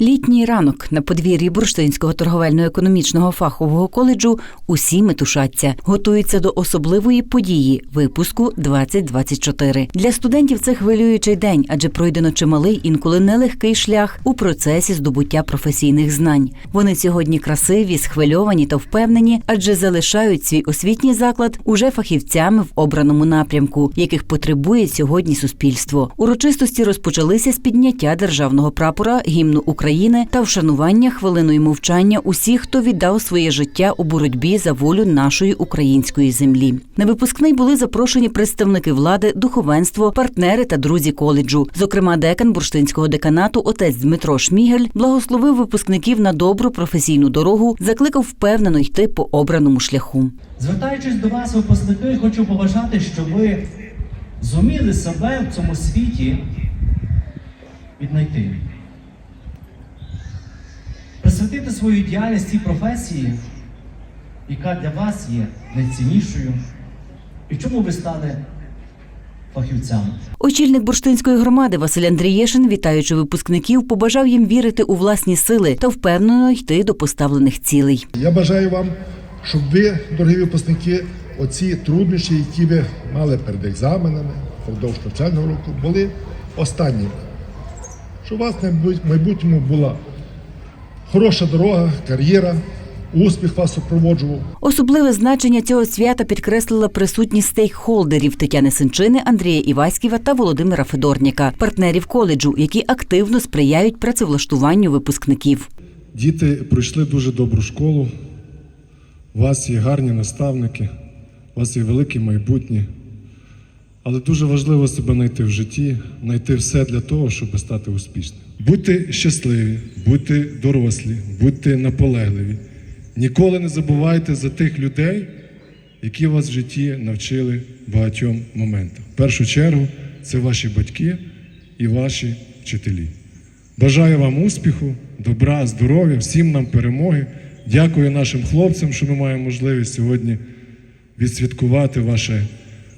Літній ранок на подвір'ї Бурштинського торговельно-економічного фахового коледжу усі метушаться, готуються до особливої події випуску 2024. Для студентів це хвилюючий день, адже пройдено чималий, інколи нелегкий шлях у процесі здобуття професійних знань. Вони сьогодні красиві, схвильовані та впевнені, адже залишають свій освітній заклад уже фахівцями в обраному напрямку, яких потребує сьогодні суспільство. Урочистості розпочалися з підняття державного прапора, гімну України та вшанування хвилиною мовчання усіх, хто віддав своє життя у боротьбі за волю нашої української землі. На випускний були запрошені представники влади, духовенство, партнери та друзі коледжу. Зокрема, декан бурштинського деканату, отець Дмитро Шмігель, благословив випускників на добру професійну дорогу, закликав впевнено йти по обраному шляху. Звертаючись до вас, випускники, хочу побажати, щоб ви зуміли себе в цьому світі віднайти. Присвятити свою діяльність цій професії, яка для вас є найціннішою, і чому ви стали фахівцями. Очільник бурштинської громади Василь Андрієшин, вітаючи випускників, побажав їм вірити у власні сили та впевнено йти до поставлених цілей. Я бажаю вам, щоб ви, дорогі випускники, оці труднощі, які ви мали перед екзаменами впродовж навчального року, були останніми. Щоб у вас в майбутньому була хороша дорога, кар'єра, успіх вас супроводжував. Особливе значення цього свята підкреслила присутність стейкхолдерів Тетяни Синчини, Андрія Іваськіва та Володимира Федорніка, партнерів коледжу, які активно сприяють працевлаштуванню випускників. Діти пройшли дуже добру школу. У вас є гарні наставники, у вас є велике майбутнє. Але дуже важливо себе знайти в житті, знайти все для того, щоб стати успішним. Будьте щасливі, будьте дорослі, будьте наполегливі. Ніколи не забувайте за тих людей, які вас в житті навчили багатьом моментам. В першу чергу це ваші батьки і ваші вчителі. Бажаю вам успіху, добра, здоров'я, всім нам перемоги. Дякую нашим хлопцям, що ми маємо можливість сьогодні відсвяткувати ваше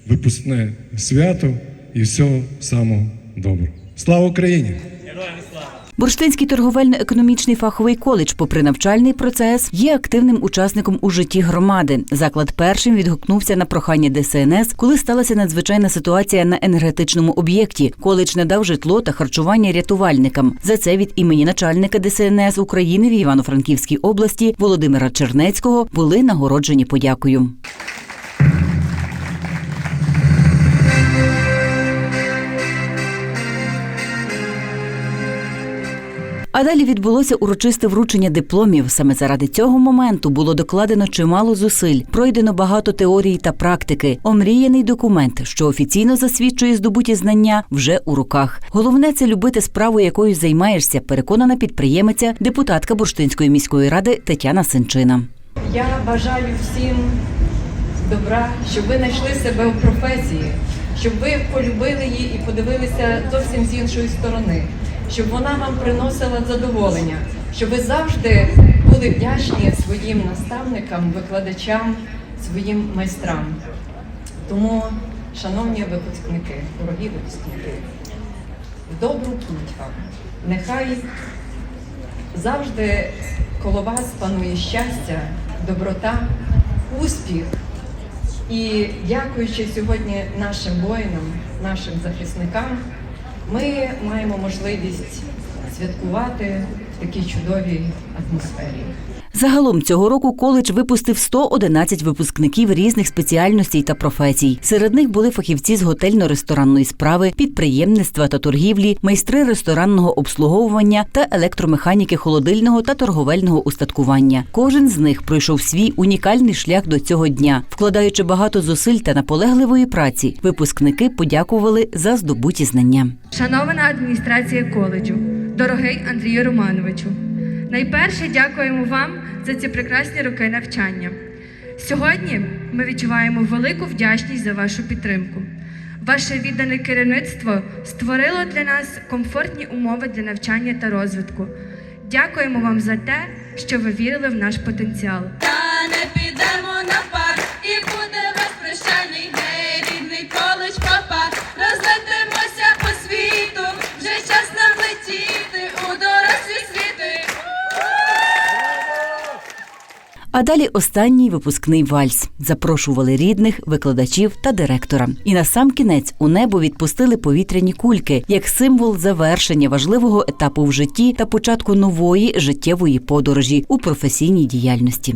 випускне свято і всього самого доброго. Слава Україні! Бурштинський торговельно-економічний фаховий коледж, попри навчальний процес, є активним учасником у житті громади. Заклад першим відгукнувся на прохання ДСНС, коли сталася надзвичайна ситуація на енергетичному об'єкті. Коледж надав житло та харчування рятувальникам. За це від імені начальника ДСНС України в Івано-Франківській області Володимира Чернецького були нагороджені подякою. А далі відбулося урочисте вручення дипломів. Саме заради цього моменту було докладено чимало зусиль, пройдено багато теорії та практики. Омріяний документ, що офіційно засвідчує здобуті знання, вже у руках. Головне це любити справу, якою займаєшся. Переконана підприємиця, депутатка Бурштинської міської ради Тетяна Синчина. Я бажаю всім добра, щоб ви знайшли себе в професії, щоб ви полюбили її і подивилися зовсім з іншої сторони, щоб вона вам приносила задоволення, щоб ви завжди були вдячні своїм наставникам, викладачам, своїм майстрам. Тому, шановні випускники, дорогі випускники, в добру путь вам. Нехай завжди коло вас панує щастя, доброта, успіх. І дякуючи сьогодні нашим воїнам, нашим захисникам, ми маємо можливість святкувати в такій чудовій атмосфері. Загалом цього року коледж випустив 111 випускників різних спеціальностей та професій. Серед них були фахівці з готельно-ресторанної справи, підприємництва та торгівлі, майстри ресторанного обслуговування та електромеханіки холодильного та торговельного устаткування. Кожен з них пройшов свій унікальний шлях до цього дня, вкладаючи багато зусиль та наполегливої праці. Випускники подякували за здобуті знання. Шанована адміністрація коледжу, дорогий Андрію Романовичу, найперше дякуємо вам за ці прекрасні роки навчання. Сьогодні ми відчуваємо велику вдячність за вашу підтримку. Ваше віддане керівництво створило для нас комфортні умови для навчання та розвитку. Дякуємо вам за те, що ви вірили в наш потенціал. А далі останній випускний вальс. Запрошували рідних, викладачів та директора. І на сам кінець у небо відпустили повітряні кульки як символ завершення важливого етапу в житті та початку нової життєвої подорожі у професійній діяльності.